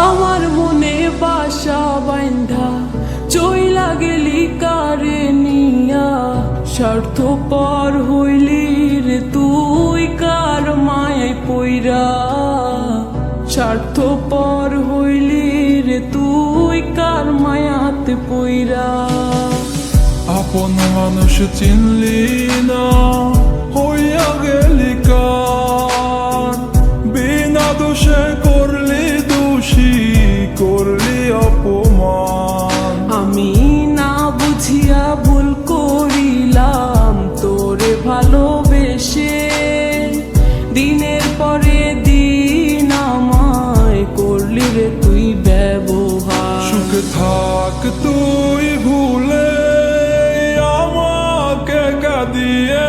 আমার মনে বাসা বাইন্ধা চইলা গেলি কারে নিয়া। স্বার্থ পর হইলি রে তুই কার মায় পইরা। স্বার্থ পর হইলি রে তুই কার মায়াতে পইরা। আপন মানুষ চিনলি না, হইয়া গেলি কার থাক তুই ভুলে আমাকে কাঁদিয়ে,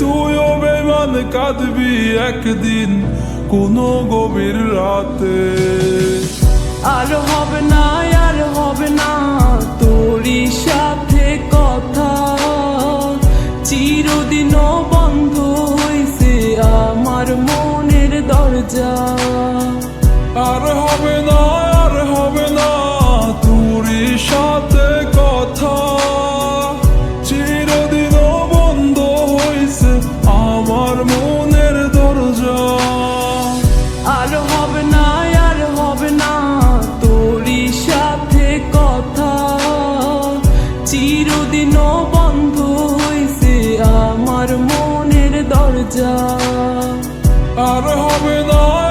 তুইও বেমান কাঁদবি একদিন কোনো গভীর রাতে। আর হবে না, আর হবে না, তোরই সাথে কথা। চিরদিনও যা আর হবে না।